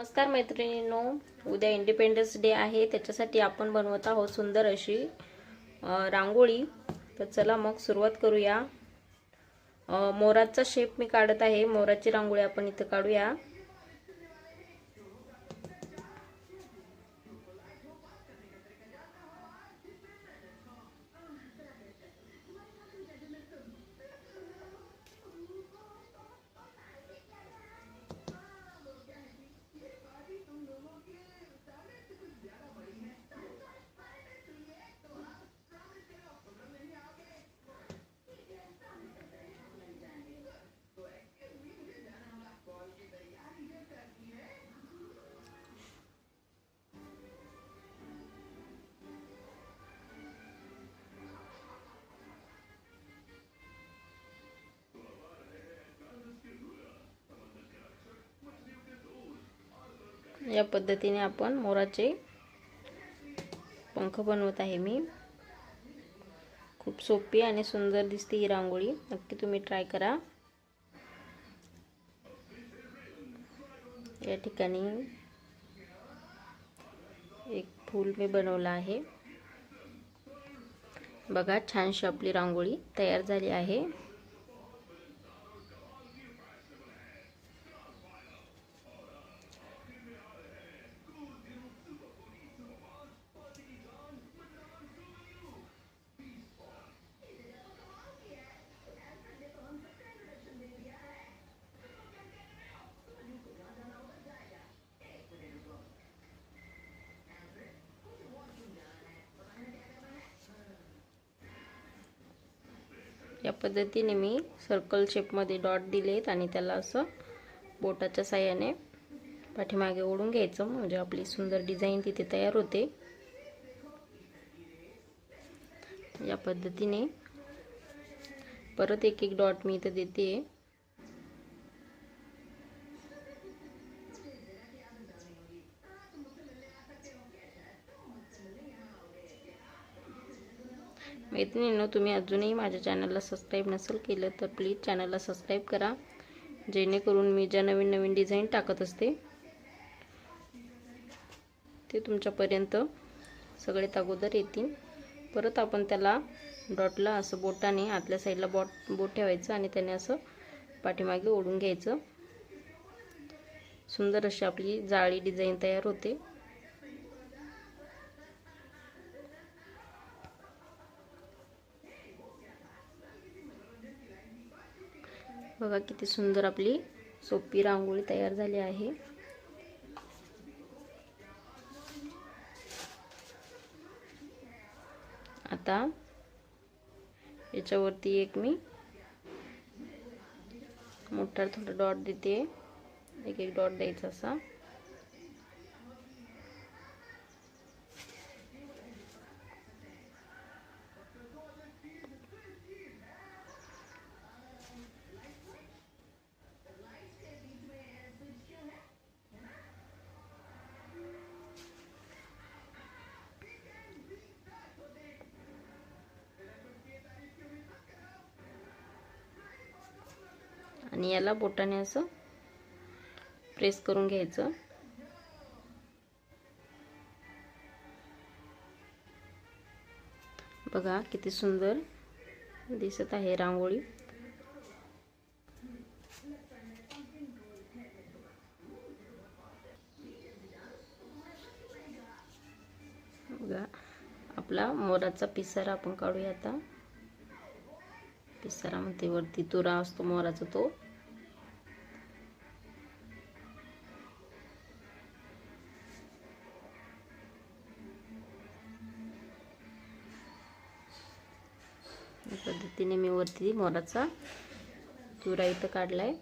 नमस्कार मैत्रिणींनो उद्या इंडिपेंडन्स डे आहे त्याच्यासाठी आपण बनवत आहोत सुंदर अशी रांगोळी. तर चला मग सुरुवात करूया. मोराचा शेप मी काढत आहे. मोराची रांगोळी आपण इथं काढूया. या पद्धतीने आपण मोराचे पंख बनवत आहे मी. खूप सोपी आणि सुंदर दिसते ही रांगोळी. नक्की तुम्ही ट्राय करा. या ठिकाणी एक फूल मी बनवलं आहे. बघा छानशी आपली रांगोळी तयार झाली आहे. या पद्धतीने मी सर्कल शेपमध्ये डॉट दिलेत आणि त्याला असं बोटाच्या साह्याने पाठीमागे ओढून घ्यायचं. म्हणजे आपली सुंदर डिझाईन तिथे तयार होते. या पद्धतीने परत एक एक डॉट मी इथं देते. मैत्रिणींनो तुम्ही अजूनही माझ्या चॅनलला सबस्क्राईब नसेल केलं तर प्लीज चॅनलला सबस्क्राईब करा. जेणेकरून मी ज्या नवीन नवीन डिझाईन टाकत असते ते तुमच्यापर्यंत सगळ्यात अगोदर येतील. परत आपण त्याला डॉटला असं बोटाने आतल्या साईडला बॉट बोट ठेवायचं आणि त्याने असं पाठीमागे ओढून घ्यायचं. सुंदर अशी आपली जाळी डिझाईन तयार होते. बघा किती सुंदर आपली सोपी रांगोळी तयार झाली आहे. आता याच्यावरती एक मी मोठा थोडा डॉट देते. एक एक डॉट द्यायचा असा. आणि याला बोटाने असं प्रेस करून घ्यायचं. बघा किती सुंदर दिसत आहे रांगोळी. बघा आपला मोराचा पिसारा आपण काढूया आता. पिसारामध्ये वरती तुरा असतो मोराचा तो. पद्धतीने मी वरती मोराचा चुरा इथं काढलाय.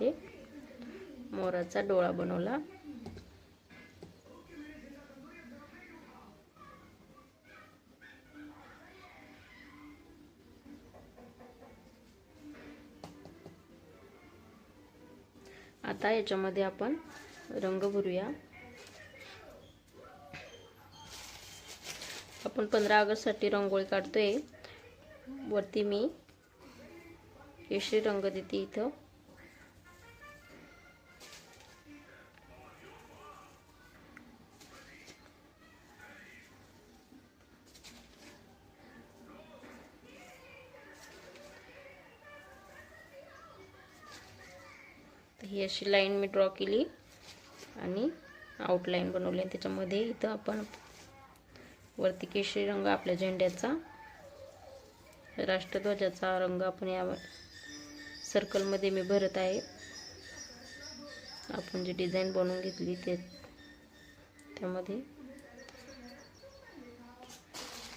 ते मोराचा डोळा बनवला. आता याच्यामध्ये आपण रंग भरूया. आपण पंधरा ऑगस्टसाठी रंगोळी काढतो आहे वरती मी केशरी रंग देते इथं. ही अशी लाईन मी ड्रॉ केली आणि आउटलाईन बनवली आणि त्याच्यामध्ये इथं आपण वरती केशरी रंग आपल्या झेंड्याचा. राष्ट्रध्वजाचा रंग आपण या सर्कलमध्ये मी भरत आहे. आपण जी डिझाईन बनवून घेतली ते त्यामध्ये.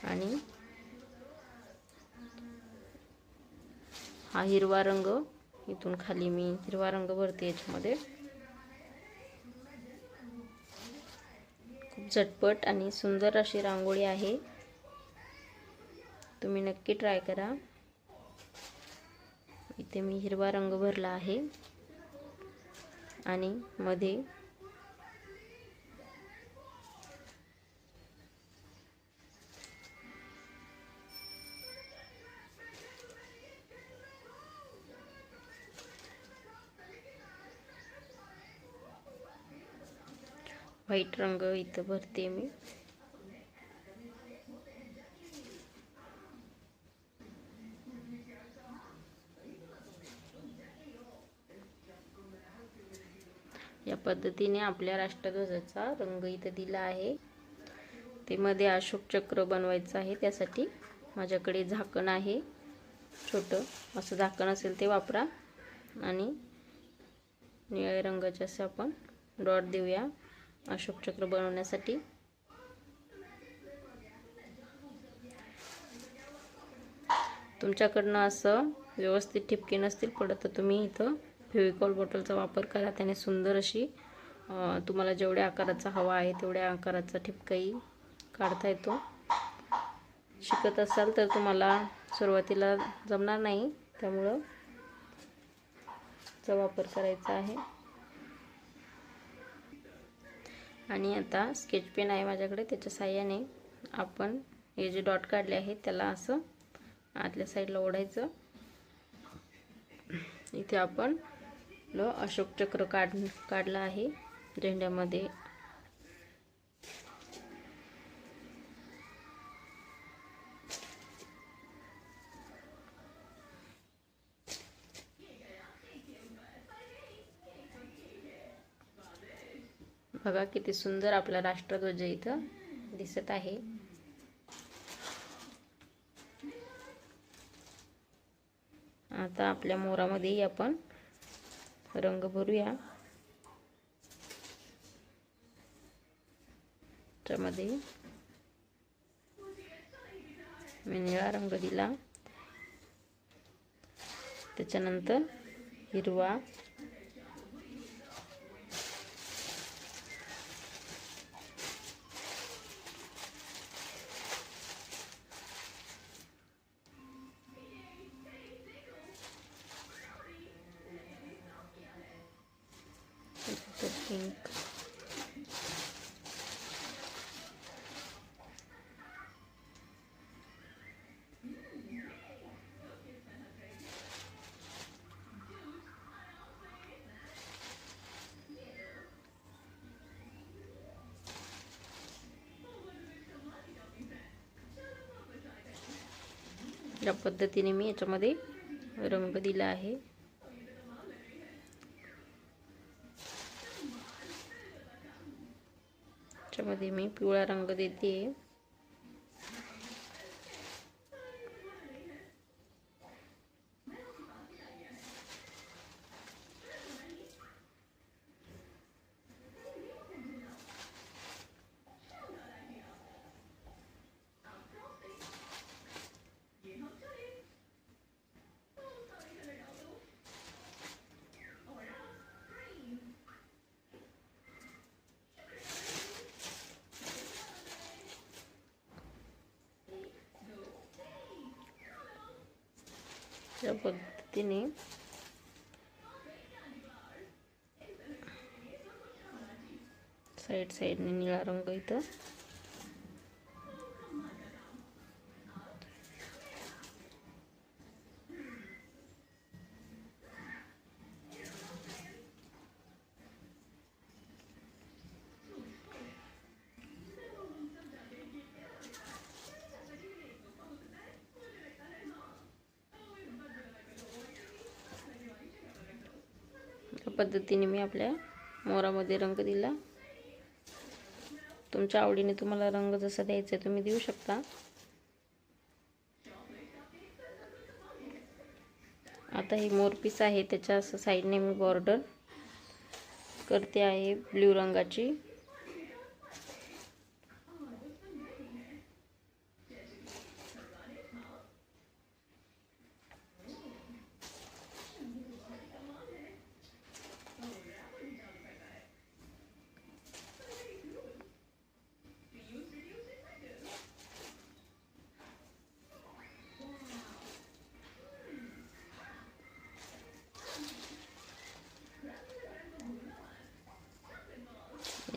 आणि हा हिरवा रंग इथून खाली मी हिरवा रंग भरते याच्यामध्ये खूप झटपट आणि सुंदर अशी रांगोळी आहे. तुम्ही नक्की ट्राय करा. इथे मी हिरवा रंग भरला आहे. आणि मध्ये व्हाईट रंग इथं भरते मी. या पद्धतीने आपल्या राष्ट्रध्वजाचा रंग इथं दिला आहे. ते मध्ये अशोक चक्र बनवायचं आहे त्यासाठी माझ्याकडे झाकण आहे. छोटं असं झाकण असेल ते वापरा. आणि निळ्या रंगाचे असं आपण डॉट देऊया. अशोक चक्र बनवण्यासाठी. तुमच्याकडनं असं व्यवस्थित ठिपके नसतील पडत तर तुम्ही इथं फेविकॉल बॉटलचा वापर करा. त्याने सुंदर अशी तुम्हाला जेवढ्या आकाराचा हवा आहे तेवढ्या आकाराचा ठिपकाही काढता येतो. शिकत असाल तर तुम्हाला सुरुवातीला जमणार नाही त्यामुळं चा वापर करायचा आहे. आणि आता स्केच पेन आहे माझ्याकडे त्याच्या साह्याने आपण हे जे डॉट काढले आहेत त्याला असं आतल्या साईडला ओढायचं. इथे आपण ल अशोक चक्र काढ काढलं आहे झेंड्यामध्ये. बघा किती सुंदर आपला राष्ट्रध्वज इथं दिसत आहे. आता आपल्या मोरामध्येही आपण रंग भरूया. त्यामध्ये मी निळा रंग दिला. त्याच्यानंतर हिरवा या पद्धतीने मी याच्यामध्ये रंग दिला आहे. याच्यामध्ये मी पिवळा रंग देते. या पद्धतीने साईड साईडने निळा पद्धतीने मी आपल्या मोरामध्ये रंग दिला. तुमच्या आवडीने तुम्हाला रंग जसा द्यायचा आहे तुम्ही देऊ शकता. आता हे मोरपीस आहे त्याच्या असं साईडने मी बॉर्डर करते आहे ब्ल्यू रंगाची.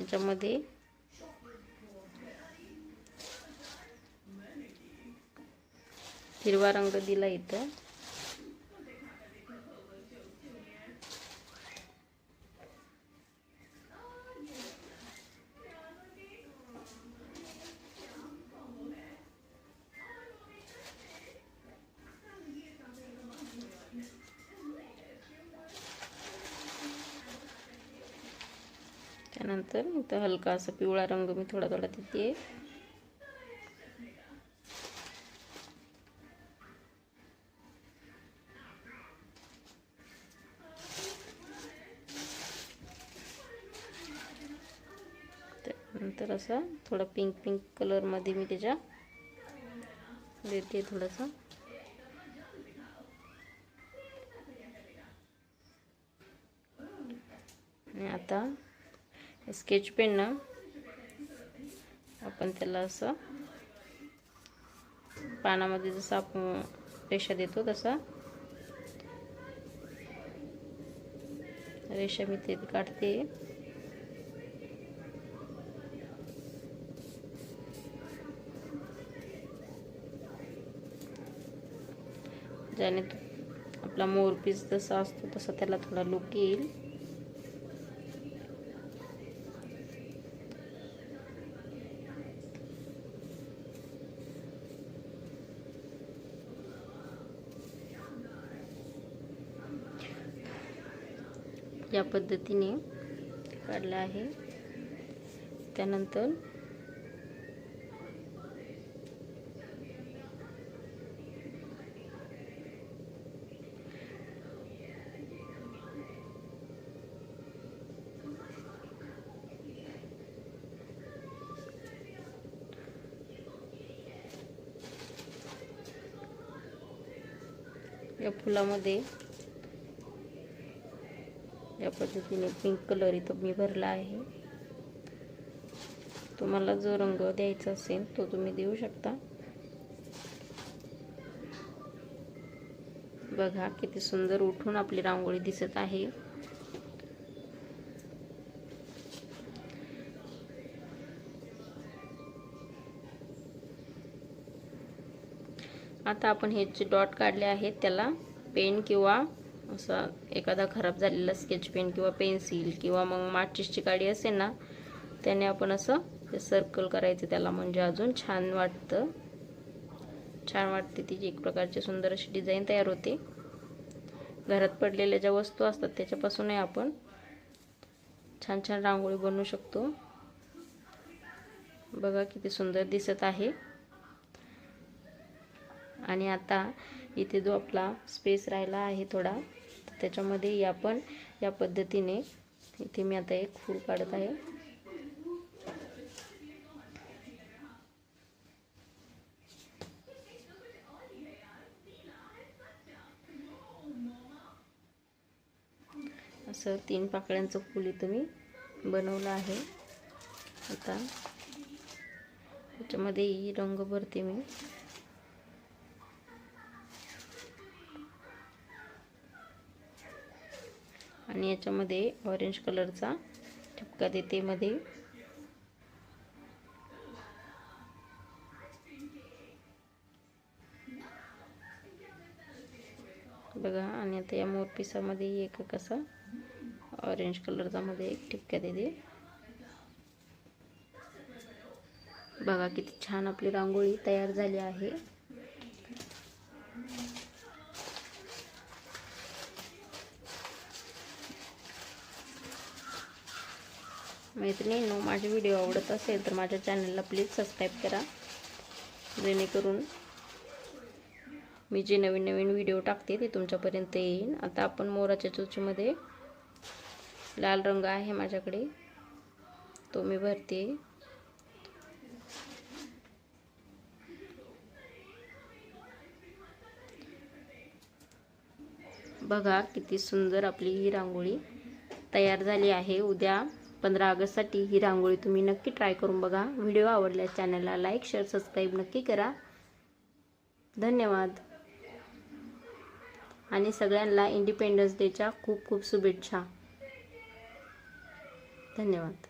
याच्यामध्ये हिरवा रंग दिला इथं. फक्त हलका असा पिवळा रंग मी थोडा थोडा देते. त्यानंतर असा थोडा पिंक पिंक कलरमध्ये मी त्याच्या देते थोडासा. आणि आता स्केच पेननं आपण त्याला असं पानामध्ये जसं आपण रेषा देतो तसा रेषा मी ते काढते. ज्याने आपला मोरपीस जसा असतो तसा त्याला थोडा लुक येईल. या पद्धतीने काढला आहे. त्यानंतर या फुलामध्ये अशा पद्धतीने पिंक कलर इथं मी भरला आहे. तुम्हाला जो रंग द्यायचा असेल तो तुम्ही देऊ शकता. बघा किती सुंदर उठून आपली रांगोळी दिसत आहे. आता आपण हे जे डॉट काढले आहेत त्याला पेन किंवा असा एखादा खराब झालेला स्केच पेन किंवा पेन्सिल किंवा मग माचीसची काडी असेल ना त्याने आपण असं सर्कल करायचं त्याला. म्हणजे अजून छान वाटतं. छान वाटते तिची एक प्रकारची सुंदर अशी डिझाईन तयार होते. घरात पडलेल्या ज्या वस्तू असतात त्याच्यापासूनही आपण छान छान रांगोळी बनवू शकतो. बघा किती सुंदर दिसत आहे. आणि आता इथे जो आपला स्पेस राहिला आहे थोडा त्याच्यामध्ये आपण या पद्धतीने इथे मी आता एक फूल काढत आहे. असं तीन पाकळ्यांचं फूल इथं मी बनवलं आहे. आता त्याच्यामध्ये रंग भरते मी आणि याच्यामध्ये ऑरेंज कलरचा ठिपका देते मध्ये. बघा आणि आता या मोरपिसामध्ये एक कसा ऑरेंज कलरचा मध्ये एक ठिपक्या देते. बघा किती छान आपली रांगोळी तयार झाली आहे. मैत्रिणींनो माझे व्हिडिओ आवडत असेल तर माझ्या चॅनलला प्लीज सबस्क्राईब करा. जेणेकरून मी जे नवीन नवीन व्हिडिओ टाकते ते तुमच्यापर्यंत येईन. आता आपण मोराच्या चोचीमध्ये लाल रंग आहे माझ्याकडे. तो मी भरते. बघा किती सुंदर आपली ही रांगोळी तयार झाली आहे. उद्या पंधरा ऑगस्टसाठी ही रांगोळी तुम्ही नक्की ट्राय करून बघा. व्हिडिओ आवडल्यास चॅनलला लाईक शेअर सबस्क्राईब नक्की करा. धन्यवाद. आणि सगळ्यांना इंडिपेंडन्स डेच्या खूप खूप शुभेच्छा. धन्यवाद.